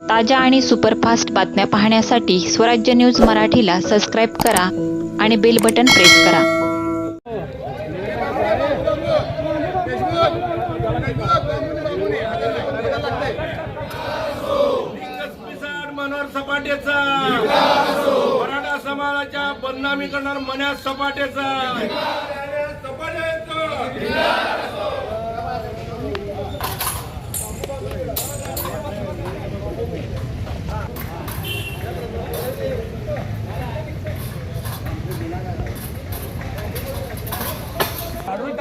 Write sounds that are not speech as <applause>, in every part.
ताज्या आणि सुपरफास्ट बातम्या पाहण्यासाठी स्वराज्य न्यूज मराठीला सबस्क्राईब करा आणि बेल बटन प्रेस करा. सपाटेचा. मराठा समाजाच्या बदनामी करणार मन्यास सपाटेचा.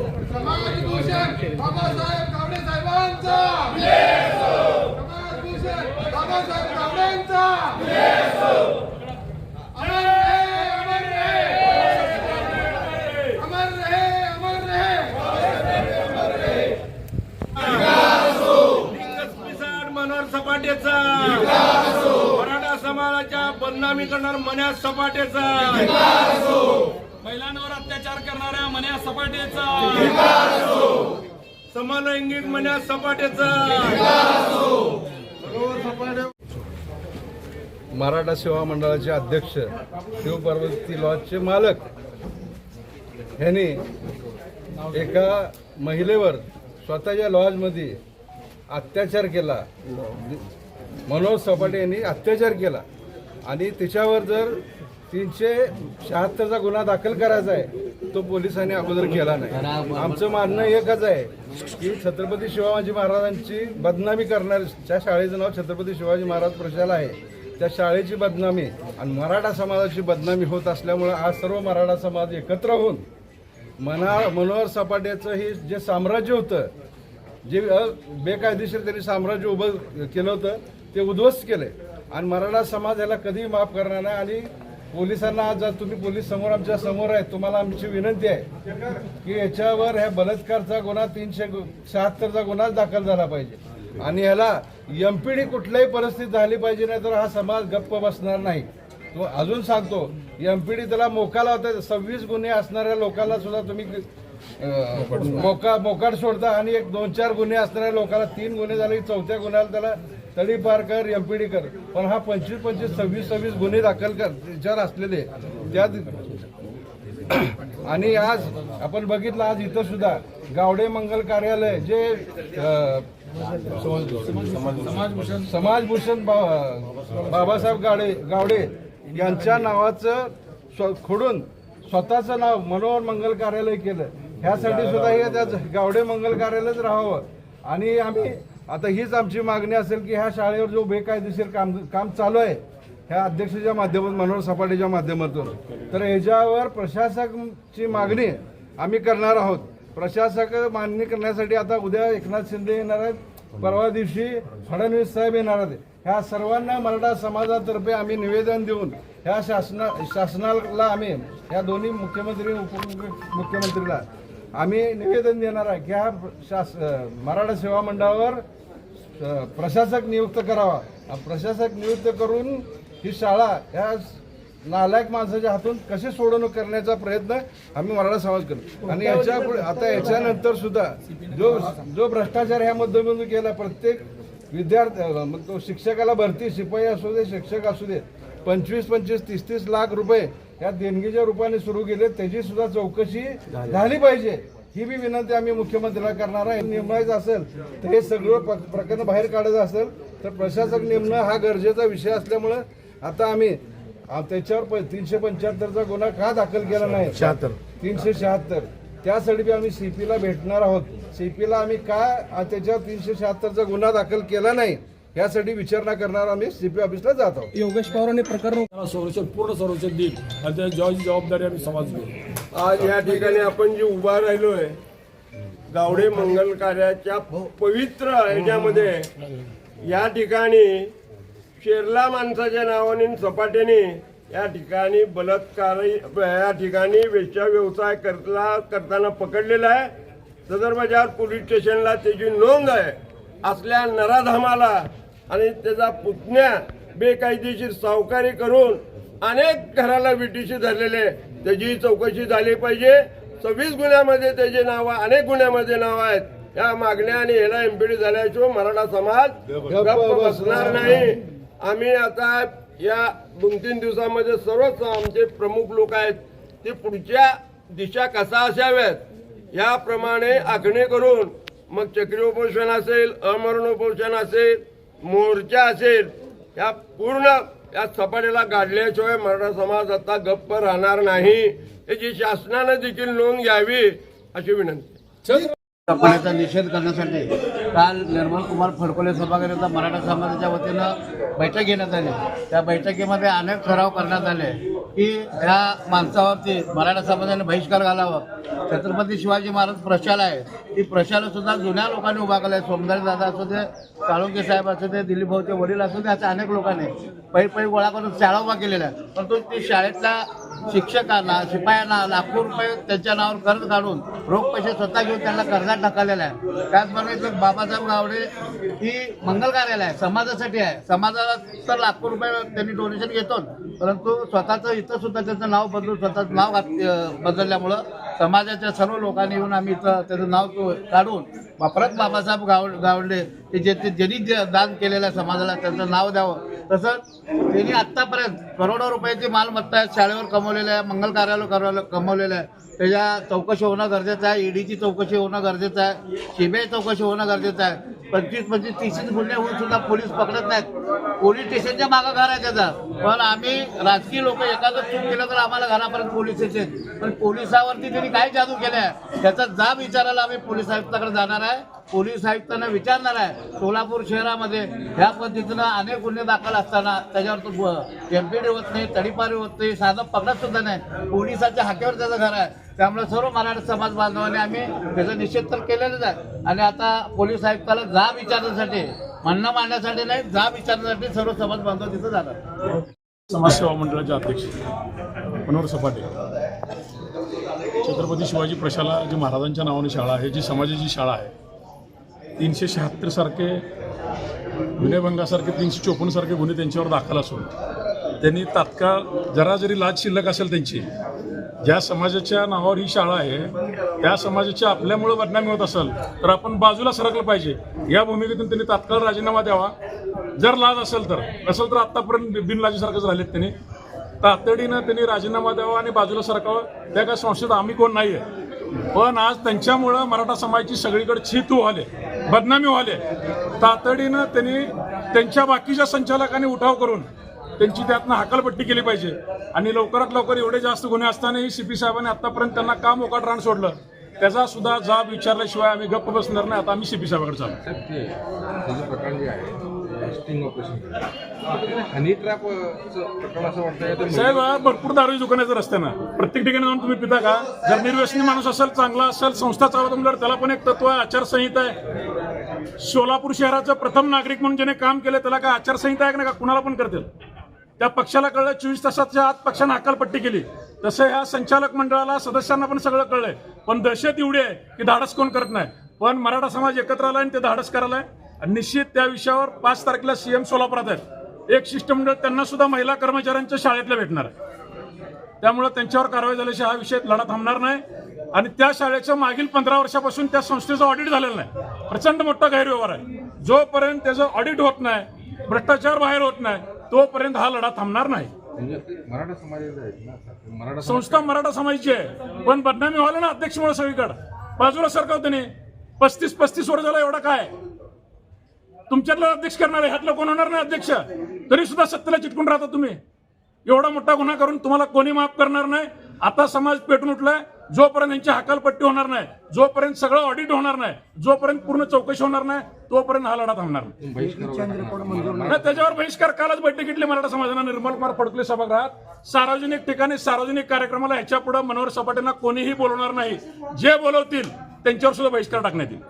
समाजभूषण बाबासाहेब गावडे साहेबांचा. समाजभूषण बाबासाहेब सपाटेचा मराठा समाजाच्या बदनामी करणार मन्या सपाटेचा. महिलांवर अत्याचार करणाऱ्या मन्या सपाटेचा. समलैंगिक मन्या सपाटेचा. मराठा सेवा मंडळाचे अध्यक्ष शिवपार्वती लॉजचे मालक. ह्यांनी एका महिलेवर स्वतःच्या लॉजमध्ये अत्याचार केला. मनोज सपाटे यांनी अत्याचार केला. आणि तिच्यावर जर तीनशे शहात्तरचा गुन्हा दाखल करायचा आहे तो पोलिसांनी अगोदर केला नाही. आमचं मानणं एकच आहे की छत्रपती शिवाजी महाराजांची बदनामी करणार ज्या शाळेचं नाव छत्रपती शिवाजी महाराज प्रशाला आहे त्या शाळेची बदनामी आणि मराठा समाजाची बदनामी होत असल्यामुळं आज सर्व मराठा समाज एकत्र होऊन मना मनोहर सपाट्याचं हे जे साम्राज्य होतं जे बेकायदेशीर त्यांनी साम्राज्य उभं केलं होतं ते उद्ध्वस्त केले. आणि मराठा समाज याला कधीही माफ करणार नाही. आणि पोलिसांना आज जर तुम्ही पोलीस समोर आमच्यासमोर आहे तुम्हाला आमची विनंती आहे की याच्यावर ह्या बलात्कारचा गुन्हा तीनशे शहात्तरचा गुन्हा दाखल झाला पाहिजे. आणि ह्याला एमपीडी कुठल्याही परिस्थिती झाली पाहिजे नाही तर हा समाज गप्प बसणार नाही. तो अजून सांगतो एमपीडी त्याला मोकाला होता सव्वीस गुन्हे असणाऱ्या लोकांना सुद्धा तुम्ही मोका मोकाट सोडता. आणि एक दोन चार गुन्हे असणाऱ्या लोकांना तीन गुन्हे झाले चौथ्या गुन्ह्याला त्याला तडीपार कर एमपीडी कर पण हा पंचवीस पंचवीस सव्वीस सव्वीस गुन्हे दाखल कर त्याच्यावर असलेले त्यात <clears throat> आणि आज आपण बघितलं आज इथं सुद्धा गावडे मंगल कार्यालय जे अं, समाजभूषण बा- बाबासाहेब गाडे गावडे यांच्या नावाचं स्व- खोडून स्वतःचं नाव मनोहर मंगल कार्यालय केलं. ह्यासाठी सुद्धा हे त्याच गावडे मंगल कार्यालयच राहावं. आणि आम्ही आता हीच आमची मागणी असेल की ह्या शाळेवर जो बेकायदेशीर काम काम चालू आहे ह्या अध्यक्षाच्या माध्यमातून मनोहर सपाटेच्या माध्यमातून तर ह्याच्यावर प्रशासकची मागणी आम्ही करणार आहोत. प्रशासक मान्य करण्यासाठी आता उद्या एकनाथ शिंदे येणार आहेत परवा दिवशी फडणवीस साहेब येणार आहेत. ह्या सर्वांना मराठा समाजातर्फे आम्ही निवेदन देऊन ह्या शासना शासनाला आम्ही ह्या दोन्ही मुख्यमंत्री उपमुख्यमंत्रीला आम्ही निवेदन देणार आहे की ह्या शास मराठा सेवा मंडळावर प्रशासक नियुक्त करावा. प्रशासक नियुक्त करून ही शाळा ह्या नालायक माणसाच्या हातून कशी सोडवणूक करण्याचा प्रयत्न आम्ही मराठा समाज करू. आणि याच्यापुढे आता याच्यानंतर सुद्धा जो जो भ्रष्टाचार ह्या माध्यमातून केला प्रत्येक विद्यार्थी मग तो शिक्षकाला भरती शिपाई असू दे शिक्षक असू दे पंचवीस पंचवीस तीस तीस लाख रुपये या देणगीच्या रूपाने सुरू केले त्याची सुद्धा चौकशी झाली पाहिजे. ही बी विनंती आम्ही मुख्यमंत्र्यांना करणार आहे. नेमायचं असेल तर हे सगळं प्र- प्रकरण बाहेर काढायचं असेल तर प्रशासक नेमणं हा गरजेचा विषय असल्यामुळं आता आम्ही त्याच्यावर तीनशे पंच्याहत्तरचा गुन्हा का दाखल केला नाही? शहात्तर. तीनशे शहात्तर. त्यासाठी बी आम्ही सीपीला भेटणार आहोत. सीपीला आम्ही का त्याच्यावर तीनशे शहात्तरचा गुन्हा दाखल केला नाही? यासाठी विचारणा करणार आम्ही सीपी ऑफिसला जात आहोत. योगेश पवारांनी प्रकरण त्याला संरक्षण पूर्ण संरक्षण देईल. आणि त्या जॉबची जबाबदारी आम्ही समाज घेऊ. आज या ठिकाणी आपण जे उभा राहिलोय गावडे मंगल कार्याच्या पवित्र ह्याच्यामध्ये या ठिकाणी शेरला माणसाच्या नावाने आणि सपाट्याने या ठिकाणी बलात्कार या ठिकाणी वेश्या व्यवसाय करला करताना पकडलेला आहे. सदर बाजार पोलीस स्टेशनला त्याची नोंद आहे. असल्या नराधामाला आणि त्याचा पुतण्या बेकायदेशीर सावकारी करून अनेक घराला विटीशी धरलेले त्याची चौकशी झाली पाहिजे. सव्वीस गुन्ह्यामध्ये त्याचे नाव अनेक गुन्ह्यामध्ये नाव आहेत. या मागण्या आणि ह्याला एमपीडी झाल्याशिवाय मराठा समाज बसणार नाही. आम्ही आता या दोन तीन दिवसामध्ये सर्वच आमचे प्रमुख लोक आहेत ते पुढच्या दिशा कसा असाव्यात याप्रमाणे आखणी करून मग चक्री उपोषण असेल अमरण उपोषण असेल मोर्चा असेल या पूर्ण या सपाटीला गाडल्याशिवाय मराठा समाज आता गप्प राहणार नाही. याची शासनानं देखील नोंद घ्यावी अशी विनंती निषेध करण्यासाठी काल निर्मल कुमार फडकोले सभागृहाचा मराठा समाजाच्या वतीनं बैठक घेण्यात आली. त्या बैठकीमध्ये अनेक ठराव करण्यात आले की ह्या माणसावरती मराठा समाजाने बहिष्कार घालावा. छत्रपती शिवाजी महाराज प्रशाला आहे ती प्रशाला सुद्धा जुन्या लोकांनी उभा केला आहे सोमदारी दादा असू दे काळुंके साहेब असू दे दिलीप भाऊचे वडील असू दे अशा अनेक लोकांनी पै पै गोळा करून शाळा उभा केलेल्या आहे परंतु ती शाळेतल्या शिक्षकांना शिपायांना लाखो रुपये त्यांच्या नावावर कर्ज काढून रोख पैसे स्वतः घेऊन त्यांना कर्जात टाकलेला आहे त्याचबरोबर बाबा बाबासाहेब गावडे ही मंगल कार्यालय आहे समाजासाठी आहे. समाजाला तर लाखो रुपये त्यांनी डोनेशन घेतो. परंतु स्वतःचं इथं सुद्धा त्याचं नाव बदलून स्वतःचं नाव बदलल्यामुळं समाजाच्या सर्व लोकांनी येऊन आम्ही इथं त्याचं नाव तो- काढून परत बाबासाहेब गाव गावडे ते जे ते ज्यांनी जे दान केलेलं आहे समाजाला त्यांचं नाव द्यावं. तसंच त्यांनी आत्तापर्यंत करोडो रुपयाची मालमत्ता शाळेवर कमवलेल्या आहे मंगल कार्यालय करायला कमवलेलं आहे. त्याच्या चौकशी होणं गरजेचं आहे ईडीची चौकशी होणं गरजेचं आहे सीबीआय चौकशी होणं गरजेचं आहे. पंचवीस पंचवीस तीसशे गुन्हे होऊन सुद्धा पोलीस पकडत नाहीत. पोलीस स्टेशनच्या मागं घर आहे त्याचा. पण आम्ही राजकीय लोक एखादं चूक केलं तर आम्हाला घरापर्यंत पोलीस स्टेशन पण पोलिसावरती त्यांनी काय जादू केलं आहे त्याचा जाब विचारायला आम्ही पोलीस आयुक्ताकडे जाणार आहे. पोलीस आयुक्तांना विचारणार आहे सोलापूर शहरामध्ये ह्या पद्धतीनं अनेक गुन्हे दाखल असताना त्याच्यावर एमपीडी होत नाही तडीपारी होत नाही साधं पकडत सुद्धा नाही. पोलिसाच्या हाकेवर त्याचं घर आहे. त्यामुळे सर्व मराठा समाज बांधवाने आम्ही त्याचा निषेध तर केलेलाच आहे. आणि आता पोलीस आयुक्ताला जाब विचारण्यासाठी म्हणणं मांडण्यासाठी नाही जाब विचारण्यासाठी सर्व समाज बांधव तिथं जाणार. समाजसेवा मंडळाचे अध्यक्ष मनोहर सपाटे. छत्रपती शिवाजी प्रशाला जी महाराजांच्या नावाने शाळा आहे जी समाजाची शाळा आहे तीनशे शहात्तरसारखे गुन्हेभंगासारखे तीनशे चोपन्नसारखे गुन्हे त्यांच्यावर दाखल असून त्यांनी तात्काळ जरा जरी लाज शिल्लक असेल त्यांची ज्या समाजाच्या नावावर ही शाळा आहे त्या समाजाच्या आपल्यामुळे बदनामी होत असेल तर आपण बाजूला सरकलं पाहिजे. या भूमिकेतून त्यांनी तात्काळ राजीनामा द्यावा. जर लाज असेल तर नसेल तर आत्तापर्यंत बिनलाजीसारखंच राहिलेत त्यांनी. तातडीनं त्यांनी राजीनामा द्यावा आणि बाजूला सरकावं. त्या काय संस्थेत आम्ही कोण नाही आहे पण आज त्यांच्यामुळं मराठा समाजाची सगळीकडे छितू आले बदनामी व्हाले तातडीनं त्यांनी त्यांच्या बाकीच्या संचालकांनी उठाव करून त्यांची त्यातनं हकालपट्टी केली पाहिजे. आणि लवकरात लवकर एवढे जास्त गुन्हे असतानाही सी पी साहेबांनी आतापर्यंत त्यांना का मोकाट रान सोडलं. त्याचा सुद्धा जाब विचारल्याशिवाय आम्ही गप्प बसणार नाही. आता आम्ही सी पी साहेबांकडे चालू त्याचं प्रकरण जे आहे वाटतं साहेब भरपूर दारू दुकानाचं रस्त्यानं प्रत्येक ठिकाणी जाऊन तुम्ही पिता का? जर निर्व्यसनी माणूस असेल चांगला असेल संस्था चालवत म्हणल्यावर त्याला पण एक तत्व आहे आचारसंहिता आहे. सोलापूर शहराचं प्रथम नागरिक म्हणून ज्याने काम केलं त्याला काय आचारसंहिता आहे का का? कुणाला पण करतील? त्या पक्षाला कळलं चोवीस तासाच्या आत पक्षानं अक्कलपट्टी केली. तसं ह्या संचालक मंडळाला सदस्यांना पण सगळं कळलंय. पण दहशत एवढी आहे की धाडस कोण करत नाही. पण मराठा समाज एकत्र आलाय आणि ते धाडस करायलाय. आणि निश्चित त्या विषयावर पाच तारखेला सीएम सोलापुरात आहेत. एक शिष्टमंडळ त्यांना सुद्धा महिला कर्मचाऱ्यांच्या शाळेतल्या भेटणार आहे. त्यामुळे त्यांच्यावर कारवाई झाल्याशिवाय हा विषय लढा थांबणार नाही. आणि त्या शाळेचं मागील पंधरा वर्षापासून त्या संस्थेचं ऑडिट झालेलं नाही. प्रचंड मोठा गैरव्यवहार आहे. जोपर्यंत त्याचं ऑडिट होत नाही भ्रष्टाचार बाहेर होत नाही तोपर्यंत हा लढा थांबणार नाही. म्हणजे संस्था मराठा समाजाची आहे. पण बदनामी व्हायला ना अध्यक्षमुळे सगळीकडे. बाजूला सरकाव त्याने पस्तीस पस्तीस वर्षाला एवढा काय? तुमच्यातला अध्यक्ष करणार आहे ह्यातलं कोण होणार नाही अध्यक्ष? तरी सुद्धा सत्तेला चिटकून राहता तुम्ही. एवढा मोठा गुन्हा करून तुम्हाला कोणी माफ करणार नाही? आता समाज पेटून उठलाय जोपर्यंत यांची हकालपट्टी होणार नाही जोपर्यंत सगळं ऑडिट होणार नाही जोपर्यंत पूर्ण चौकशी होणार नाही तोपर्यंत हा लढा थांबणार नाही. त्याच्यावर बहिष्कार कालच बैठक घेतली मराठा समाजानं. निर्मल कुमार फडकुले सभागृहात. सार्वजनिक ठिकाणी सार्वजनिक कार्यक्रमाला ह्याच्या पुढे मनोहर सपाटेंना कोणीही बोलवणार नाही. जे बोलवतील त्यांच्यावर सुद्धा बहिष्कार टाकण्यात येईल.